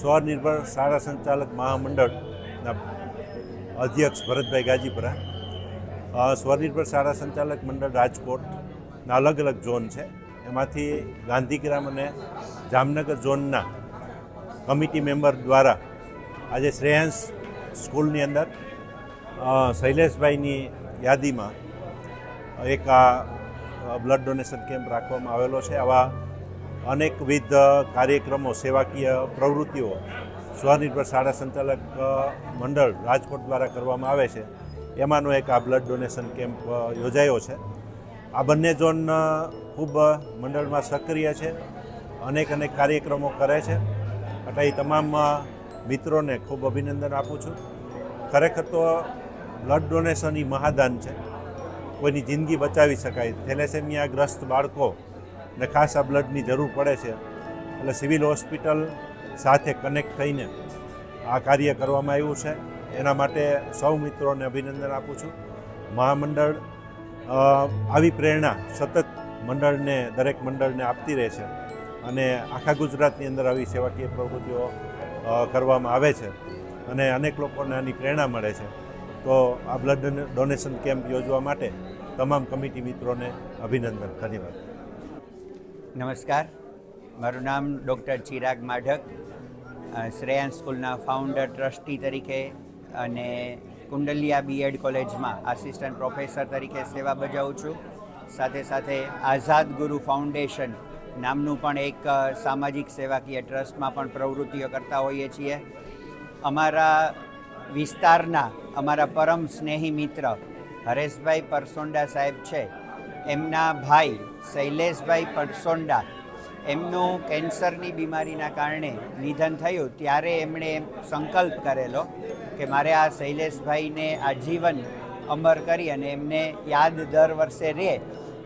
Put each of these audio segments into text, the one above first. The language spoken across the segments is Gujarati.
સ્વનિર્ભર શાળા સંચાલક મહામંડળના અધ્યક્ષ ભરતભાઈ ગાજીપરા. સ્વનિર્ભર શાળા સંચાલક મંડળ રાજકોટના અલગ અલગ ઝોન છે. એમાંથી ગાંધીગ્રામ અને જામનગર ઝોનના કમિટી મેમ્બર દ્વારા આજે શ્રેયાંશ સ્કૂલની અંદર શૈલેષભાઈની યાદીમાં એક આ બ્લડ ડોનેશન કેમ્પ રાખવામાં આવેલો છે. આવા અનેકવિધ કાર્યક્રમો, સેવાકીય પ્રવૃત્તિઓ સ્વનિર્ભર શાળા સંચાલક મંડળ રાજકોટ દ્વારા કરવામાં આવે છે. એમાંનો એક આ બ્લડ ડોનેશન કેમ્પ યોજાયો છે. આ બંને ઝોન ખૂબ મંડળમાં સક્રિય છે. અનેક અનેક કાર્યક્રમો કરે છે. એટલે એ તમામ મિત્રોને ખૂબ અભિનંદન આપું છું. ખરેખર તો બ્લડ ડોનેશન એ મહાદાન છે. કોઈની જિંદગી બચાવી શકાય. થેલેસેમિયા ગ્રસ્ત બાળકો ને ખાસ આ બ્લડની જરૂર પડે છે. એટલે સિવિલ હોસ્પિટલ સાથે કનેક્ટ થઈને આ કાર્ય કરવામાં આવ્યું છે. એના માટે સૌ મિત્રોને અભિનંદન આપું છું. મહામંડળ આવી પ્રેરણા સતત મંડળને, દરેક મંડળને આપતી રહે છે અને આખા ગુજરાતની અંદર આવી સેવાકીય પ્રવૃત્તિઓ કરવામાં આવે છે અને અનેક લોકોને આની પ્રેરણા મળે છે. તો આ બ્લડ ડોનેશન કેમ્પ યોજવા માટે તમામ કમિટી મિત્રોને અભિનંદન. ધન્યવાદ. નમસ્કાર. મારું નામ ડૉક્ટર ચિરાગ માઢક શ્રેયાન સ્કૂલના ફાઉન્ડર ટ્રસ્ટી તરીકે અને કુંડલિયા બીએડ કોલેજમાં આસિસ્ટન્ટ પ્રોફેસર તરીકે સેવા બજાવું છું. સાથે સાથે આઝાદ ગુરુ ફાઉન્ડેશન નામનું પણ એક સામાજિક સેવાકીય ટ્રસ્ટમાં પણ પ્રવૃત્તિઓ કરતા હોઈએ છીએ. અમારા વિસ્તારના, અમારા પરમ સ્નેહી મિત્ર હરેશભાઈ પરસોંડા સાહેબ છે. એમના ભાઈ શૈલેષભાઈ પરસોંડા એમનું કેન્સરની બીમારીના કારણે નિધન થયું. ત્યારે એમણે એમ સંકલ્પ કરેલો કે મારે આ શૈલેષભાઈને આજીવન અમર કરી અને એમને યાદ દર વર્ષે રહે.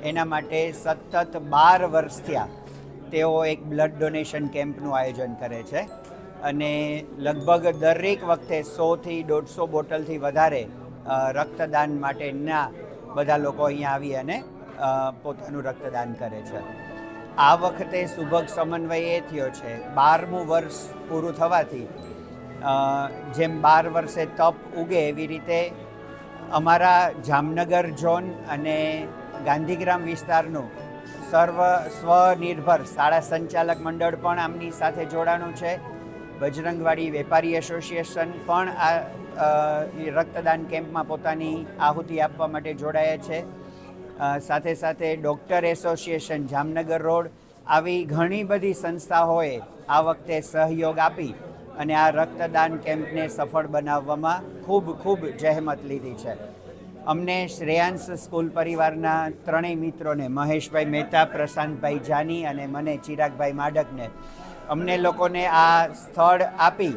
એના માટે સતત બાર વર્ષ થયા. તેઓ એક બ્લડ ડોનેશન કેમ્પનું આયોજન કરે છે અને લગભગ દરેક વખતે સોથી દોઢસો બોટલથી વધારે રક્તદાન માટેના બધા લોકો અહીંયા આવી અને પોતાનું રક્તદાન કરે છે. આ વખતે સુભગ સમન્વય એ થયો છે. બારમું વર્ષ પૂરું થવાથી જેમ બાર વર્ષે તપ ઉગે એવી રીતે અમારા જામનગર ઝોન અને ગાંધીગ્રામ વિસ્તારનું સર્વ સ્વનિર્ભર શાળા સંચાલક મંડળ પણ આમની સાથે જોડાણું છે. બજરંગવાડી વેપારી એસોસિએશન પણ આ રક્તદાન કેમ્પમાં પોતાની આહુતિ આપવા માટે જોડાયા છે. સાથે સાથે ડૉક્ટર એસોસિએશન, જામનગર રોડ, આવી ઘણી બધી સંસ્થાઓએ આ વખતે સહયોગ આપી અને આ રક્તદાન કેમ્પને સફળ બનાવવામાં ખૂબ ખૂબ જહેમત લીધી છે. અમને શ્રેયાંશ સ્કૂલ પરિવારના ત્રણેય મિત્રોને, મહેશભાઈ મહેતા, પ્રશાંતભાઈ જાની અને મને ચિરાગભાઈ માડકને, અમને લોકોને આ સ્થળ આપી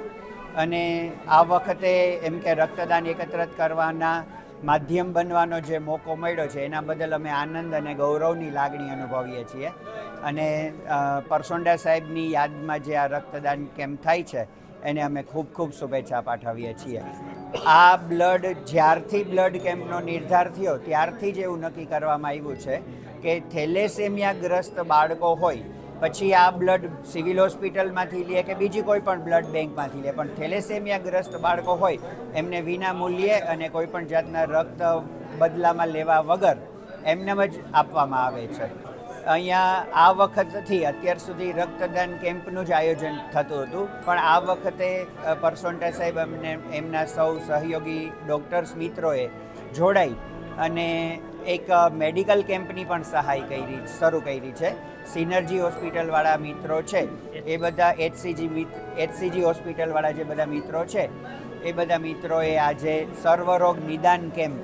અને આ વખતે એમ કે રક્તદાન એકત્રિત કરવાના માધ્યમ બનવાનો જે મોકો મળ્યો છે, એના બદલ અમે આનંદ અને ગૌરવની લાગણી અનુભવીએ છીએ. અને પરસોંડા સાહેબની યાદમાં જે આ રક્તદાન કેમ્પ થાય છે, એને અમે ખૂબ ખૂબ શુભેચ્છા પાઠવીએ છીએ. આ બ્લડ જ્યારથી બ્લડ કેમ્પનો નિર્ધાર થયો, ત્યારથી જ એવું નક્કી કરવામાં આવ્યું છે કે થેલેસેમિયાગ્રસ્ત બાળકો હોય પછી આ બ્લડ સિવિલ હોસ્પિટલમાંથી લે કે બીજી કોઈ પણ બ્લડ બેંકમાંથી લે. પણ થેલેસેમિયાગ્રસ્ત બાળકો હોય, એમને વિના મૂલ્યે અને કોઈ પણ જાતના રક્ત બદલામાં લેવા વગર એમનેમ જ આપવામાં આવે છે. અહીંયા આ વખતથી અત્યાર સુધી રક્તદાન કેમ્પનું જ આયોજન થતું હતું. પણ આ વખતે પરસોન્ટા સાહેબ અમને એમના સૌ સહયોગી ડૉક્ટર્સ મિત્રોએ જોડાઈ અને એક મેડિકલ કેમ્પની પણ સહાય કરી, શરૂ કરી છે. સિનર્જી હોસ્પિટલવાળા મિત્રો છે. એ બધા એચસીજી મિત્ર એચસીજી હોસ્પિટલવાળા જે બધા મિત્રો છે, એ બધા મિત્રોએ આજે સર્વરોગ નિદાન કેમ્પ,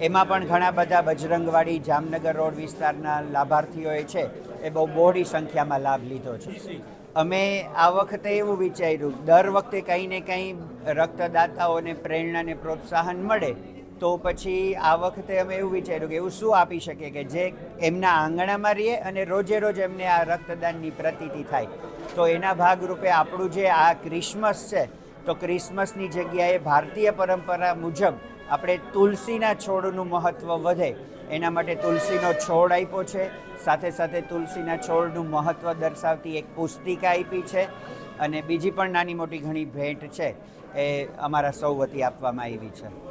એમાં પણ ઘણા બધા બજરંગવાડી, જામનગર રોડ વિસ્તારના લાભાર્થીઓએ છે, એ બહુ બહોળી સંખ્યામાં લાભ લીધો છે. અમે આ વખતે એવું વિચાર્યું, દર વખતે કંઈ ને કંઈ રક્તદાતાઓને પ્રેરણાને પ્રોત્સાહન મળે તો પછી આ વખતે અમે એવું વિચાર્યું કે એવું શું આપી શકીએ કે જે એમના આંગણામાં રહીએ અને રોજે રોજ એમને આ રક્તદાનની પ્રતીતિ થાય. તો એના ભાગરૂપે આપણું જે આ ક્રિસમસ છે, તો ક્રિસમસની જગ્યાએ ભારતીય પરંપરા મુજબ આપણે તુલસીના છોડનું મહત્ત્વ વધે. એના માટે તુલસીનો છોડ આપ્યો છે, સાથે સાથે તુલસીના છોડનું મહત્ત્વ દર્શાવતી એક પુસ્તિકા આપી છે અને બીજી પણ નાની મોટી ઘણી ભેટ છે, એ અમારા સૌ વતી આપવામાં આવી છે.